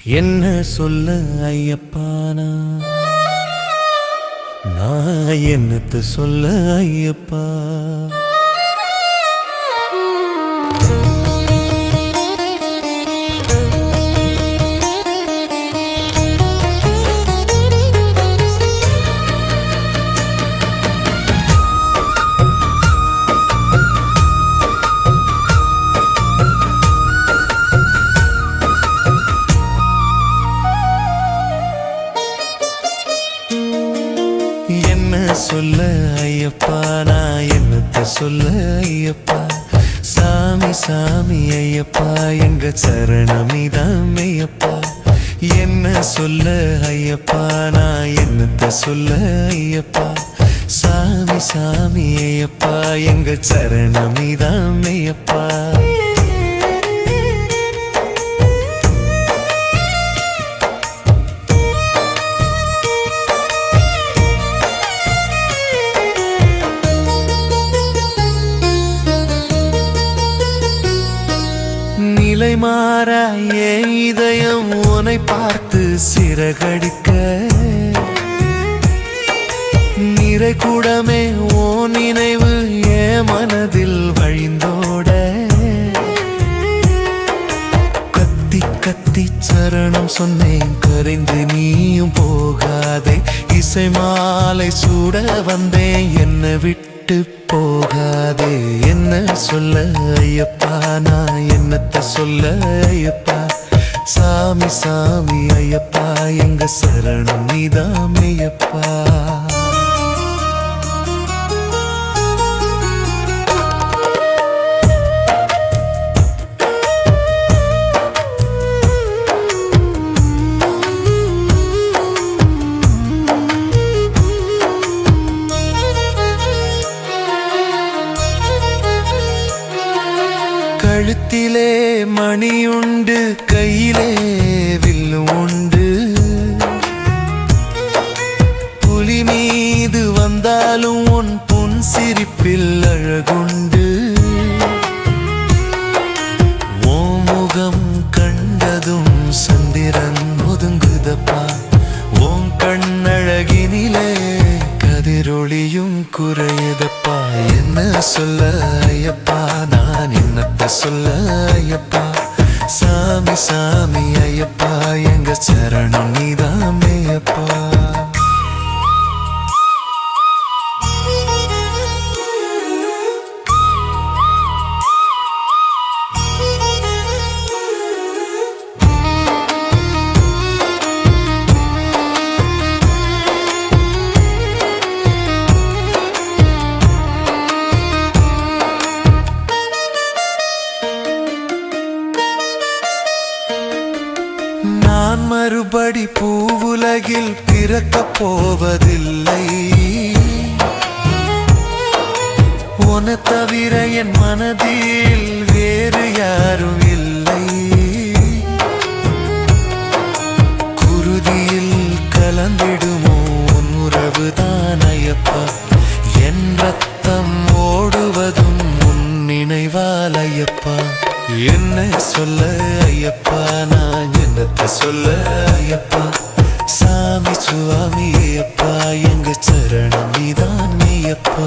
என்ன சொல்ல ஐயப்பானா நான் என்னத்து சொல்ல ஐயப்பா? ஐயப்பா நான் என்னத்த சொல்ல ஐயப்பா? சாமி சாமி ஐயப்பா எங்க சரணமிதான் ஐயப்பா. என்ன சொல்ல ஐயப்பா நான் என்னத்த சொல்ல ஐயப்பா? சாமி சாமி ஐயப்பா எங்க சரணமிதான் ஐயப்பா. மாறா என் இதயம் உனை பார்த்து சிறகடிக்க? நிறை கூடமே ஓ நினைவு ஏ மனதில் வழிந்தோட? கத்தி கத்தி சரணம் சொன்னேன் கரைந்து நீயும் போகாதே. இசை மாலை சூட வந்தேன் என்ன விட்டு போகாதே. என்ன சொல்ல ஐயப்பா? நான் என்னத்த சொல்ல ஐயப்பா? சாமி சாமி ஐயப்பா எங்க சரணம் நீதான் ஐயப்பா கழுத்திலே மணியுண்டு கையிலே வில்லு உண்டு. புலி மீது வந்தாலும் உன் புன் சிரிப்பில் அழகுண்டு. ஓமுகம் கண்டதும் சந்திரன் ஒதுங்குதப்பா. ஓம் கண்ணழகினிலே கதிரொளியும் குறையுதப்பா. என்ன சொல்ல ஐயப்பா நான் என்ன சொல்ல ஐயப்பா. சாமி சாமி ஐயப்பா. எங்க சரணம் நீ நான் மறுபடி பூவுலகில் பிறக்க போவதில்லை. உன தவிர என் மனதில் வேறு யாரும் இல்லை. குருதியில் கலந்திடுமோ உன் உறவுதான் ஐயப்பா. என் ரத்தம் ஓடுவதும் உன் நினைவால் ஐயப்பா. என்ன சொல்ல ஐயப்பா நான் என்னத்த சொல்ல ஐயப்பா? சாமி சுவாமி ஐயப்பா எங்க சரணம் நீதான் ஐயப்பா.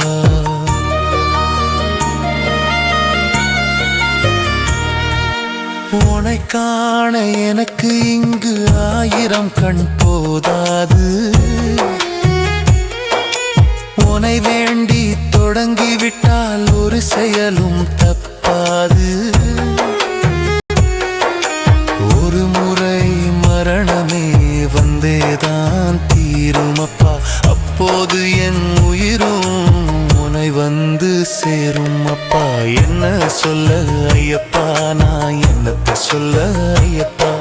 உனை காண எனக்கு இங்கு ஆயிரம் கண் போதாது. உனை வேண்டி தொடங்கிவிட்டால் ஒரு செயலும் தப்பாது. அப்பா அப்போது என் உயிரும் உனை வந்து சேரும் அப்பா. என்ன சொல்ல ஐயப்பா நான் என்னத்தை சொல்ல ஐயப்பா?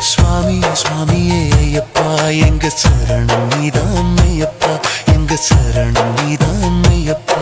சுவாமி சுவாமியே ஐயப்பா எங்க சரணம் நீதான் ஐயப்பா. எங்க சரணம் நீதான் ஐயப்பா.